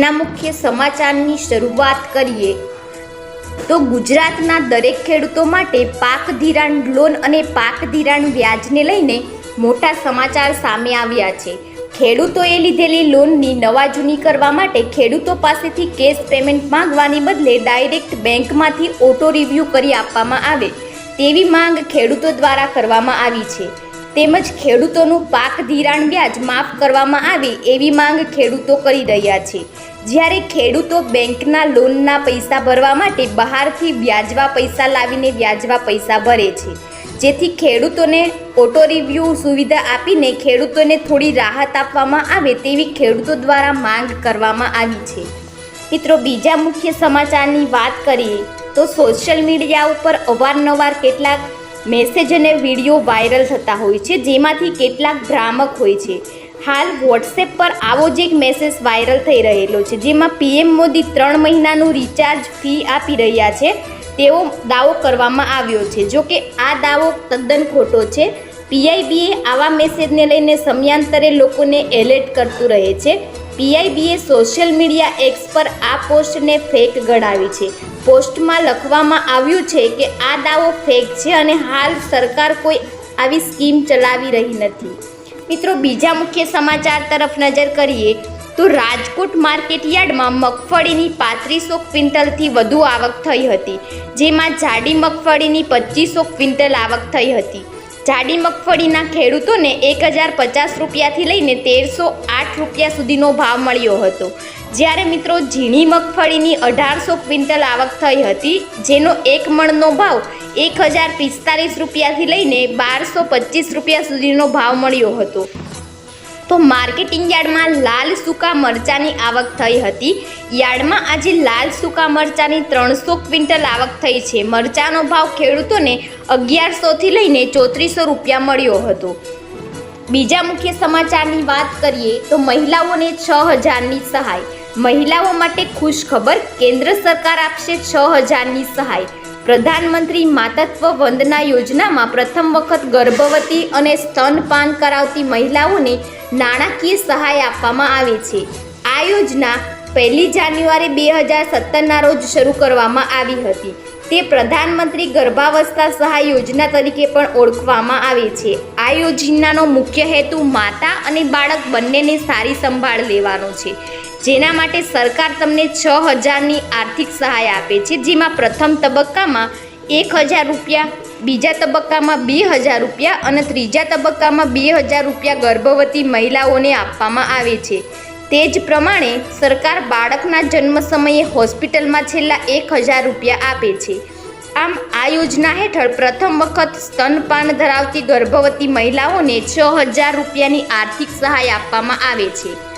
ના મુખ્ય સમાચારની શરૂઆત કરીએ. તો ગુજરાતના દરેક ખેડૂતો માટે પાક ધિરાણ લોન અને પાક ધિરાણ વ્યાજને લઈને મોટા સમાચાર સામે આવ્યા છે. ખેડૂતોએ લીધેલી લોનની નવા જૂની કરવા માટે ખેડૂતો પાસેથી કેશ પેમેન્ટ માંગવાની બદલે ડાયરેક્ટ બેંકમાંથી ઓટો રિવ્યૂ કરી આપવામાં આવે તેવી માંગ ખેડૂતો દ્વારા કરવામાં આવી છે. તેમજ ખેડૂતોનું પાક ધિરાણ વ્યાજ માફ કરવામાં આવે એવી માંગ ખેડૂતો કરી રહ્યા છે. જ્યારે ખેડૂતો બેંકના લોનના પૈસા ભરવા માટે બહારથી વ્યાજવા પૈસા લાવીને વ્યાજવા પૈસા ભરે છે. જેથી ખેડૂતોને ઓટો રિવ્યૂ સુવિધા આપીને ખેડૂતોને થોડી રાહત આપવામાં આવે તેવી ખેડૂતો દ્વારા માંગ કરવામાં આવી છે. મિત્રો, બીજા મુખ્ય સમાચારની વાત કરીએ તો સોશિયલ મીડિયા ઉપર અવારનવાર કેટલાક મેસેજ અને વીડિયો વાયરલ થતા હોય છે, જેમાંથી કેટલાક ભ્રામક હોય છે. હાલ વોટ્સએપ પર આવો જ એક મેસેજ વાયરલ થઈ રહેલો છે, જેમાં પીએમ મોદી ત્રણ મહિનાનું રિચાર્જ ફી આપી રહ્યા છે. તેવો દાવો કરવામાં આવ્યો છે, જો કે આ દાવો તદ્દન ખોટો છે. પીઆઈબીએ આવા મેસેજને લઈને સમયાંતરે લોકોને એલર્ટ કરતું રહે છે. પીઆઈબીએ સોશિયલ મીડિયા એક્સ પર આ પોસ્ટને ફેક ગણાવી છે. પોસ્ટમાં લખવામાં આવ્યું છે કે આ દાવો ફેક છે અને હાલ સરકાર કોઈ આવી સ્કીમ ચલાવી રહી નથી. મિત્રો, બીજા મુખ્ય સમાચાર તરફ નજર કરીએ તો રાજકોટ માર્કેટ યાર્ડમાં મગફળીની પાંત્રીસો ક્વિન્ટલથી વધુ આવક થઈ હતી, જેમાં જાડી મગફળીની પચીસો ક્વિન્ટલ આવક થઈ હતી. જાડી મગફળીના ખેડૂતોને એક હજાર પચાસ રૂપિયાથી લઈને તેરસો આઠ રૂપિયા સુધીનો ભાવ મળ્યો હતો. જ્યારે મિત્રો ઝીણી મગફળીની અઢારસો ક્વિન્ટલ આવક થઈ હતી, જેનો એક મણનો ભાવ એક હજાર પિસ્તાલીસ રૂપિયાથી લઈને બારસો પચીસ રૂપિયા સુધીનો ભાવ મળ્યો હતો. તો માર્કેટિંગ યાર્ડમાં લાલ સૂકા મરચાંની આવક થઈ હતી. યાર્ડમાં આજે લાલ સૂકા મરચાંની ત્રણસો ક્વિન્ટલ આવક થઈ છે. મરચાંનો ભાવ ખેડૂતોને અગિયારસોથી લઈને ચોત્રીસો રૂપિયા મળ્યો હતો. બીજા મુખ્ય સમાચારની વાત કરીએ તો મહિલાઓને છ હજારની સહાય. મહિલાઓ માટે ખુશ ખબર કેન્દ્ર સરકાર આપશે છ હજારની સહાય. પ્રધાનમંત્રી માતૃત્વ વંદના યોજનામાં પ્રથમ વખત ગર્ભવતી અને સ્તનપાન કરાવતી મહિલાઓને નાણાકીય સહાય આપવામાં આવે છે. આ યોજના પહેલી જાન્યુઆરી બે હજાર સત્તરના રોજ શરૂ કરવામાં આવી હતી. તે પ્રધાનમંત્રી ગર્ભાવસ્થા સહાય યોજના તરીકે પણ ઓળખવામાં આવે છે. આ યોજનાનો મુખ્ય હેતુ માતા અને બાળક બંનેને સારી સંભાળ લેવાનો છે. જેના માટે સરકાર તમને છ હજારની આર્થિક સહાય આપે છે, જેમાં પ્રથમ તબક્કામાં એક હજાર રૂપિયા, બીજા તબક્કામાં બે હજાર રૂપિયા અને ત્રીજા તબક્કામાં બે હજાર રૂપિયા ગર્ભવતી મહિલાઓને આપવામાં આવે છે. તે જ પ્રમાણે સરકાર બાળકના જન્મ સમયે હોસ્પિટલમાં છેલ્લા એક હજાર રૂપિયા આપે છે. આમ, આ યોજના હેઠળ પ્રથમ વખત સ્તનપાન ધરાવતી ગર્ભવતી મહિલાઓને છ હજાર રૂપિયાની આર્થિક સહાય આપવામાં આવે છે.